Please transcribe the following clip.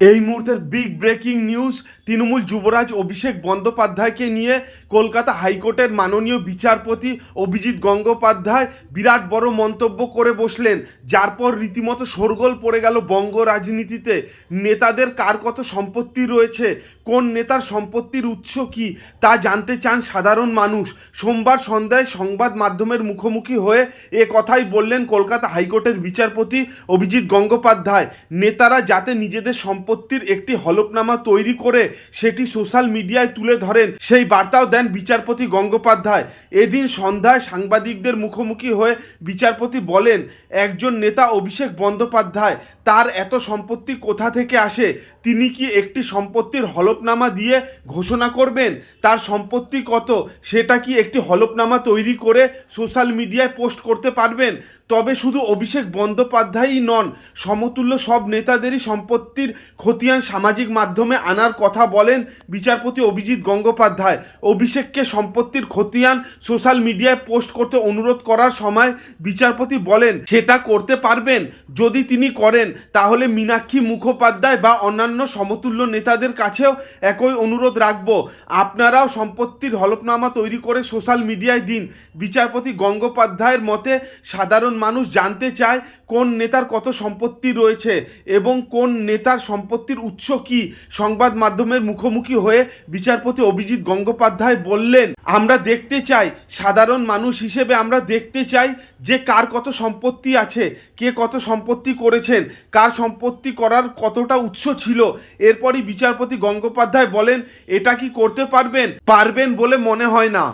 এই মুহূর্তের big breaking news Trinamool যুবরাজ অভিষেক বন্দ্যোপাধ্যায়কে নিয়ে কলকাতা হাইকোর্টের মাননীয় বিচারপতি অভিজিৎ গঙ্গোপাধ্যায় বিরাট বড় মন্তব্য করে বসলেন। যার পর রীতিমতো শোরগোল পড়ে গেল বঙ্গ রাজনীতিতে। নেতাদের কার কত সম্পত্তি রয়েছে? কোন নেতার সম্পত্তির উৎস কি? তা জানতে চান সাধারণ মানুষ। সোমবার সন্ধ্যায় সংবাদ মাধ্যমের মুখোমুখি হয়ে এ কথাই বললেন কলকাতা হাইকোর্টের বিচারপতি অভিজিৎ গঙ্গোপাধ্যায়। নেতারা যাতে নিজেদের সম্পত্তির একটি হলফনামা তৈরি করে সেটি সোশ্যাল মিডিয়ায় তুলে ধরেন। সেই বার্তাও দেন বিচারপতি গঙ্গোপাধ্যায়। এদিন সন্ধ্যায় সাংবাদিকদের মুখোমুখি হয়ে বিচারপতি বলেন, একজন নেতা অভিষেক বন্দ্যোপাধ্যায়, তার এত সম্পত্তি কোথা থেকে আসে? তিনি কি একটি সম্পত্তির হলফনামা দিয়ে ঘোষণা করবেন? তার সম্পত্তি কত? সেটা কি একটি হলফনামা তৈরি করে সোশ্যাল মিডিয়ায় পোস্ট করতে পারবেন? তবে শুধু অভিষেক বন্দ্যোপাধ্যায়ই নন, সমতুল্য সব নেতাদেরই সম্পত্তির খতিয়ান সামাজিক মাধ্যমে আনার কথা বলেন বিচারপতি অভিজিৎ গঙ্গোপাধ্যায়। অভিষেককে সম্পত্তির খতিয়ান সোশ্যাল মিডিয়ায় পোস্ট করতে অনুরোধ করার সময় বিচারপতি বলেন, সেটা করতে পারবেন যদি তিনি করেন। তাহলে মীনাক্ষী মুখোপাধ্যায় বা অন্যান্য সমতুল্য নেতাদের কাছেও একই অনুরোধ রাখব। আপনারাও সম্পত্তির হলফনামা তৈরি করে সোশ্যাল মিডিয়ায় দিন। বিচারপতি গঙ্গোপাধ্যায়ের মতে, সাধারণ মানুষ জানতে চায় কোন নেতার কত সম্পত্তি রয়েছে এবং কোন নেতার সম্পত্তির উৎস কি? সংবাদ মাধ্যমের মুখোমুখি হয়ে বিচারপতি অভিজিৎ গঙ্গোপাধ্যায় বললেন, আমরা দেখতে চাই, সাধারণ মানুষ হিসেবে আমরা দেখতে চাই যে কার কত সম্পত্তি আছে, কে কত সম্পত্তি করেছেন, কার সম্পত্তি করার কতটা উৎস ছিল। এরপরই বিচারপতি গঙ্গোপাধ্যায় বলেন, এটা কি করতে পারবেন? পারবেন বলে মনে হয় না।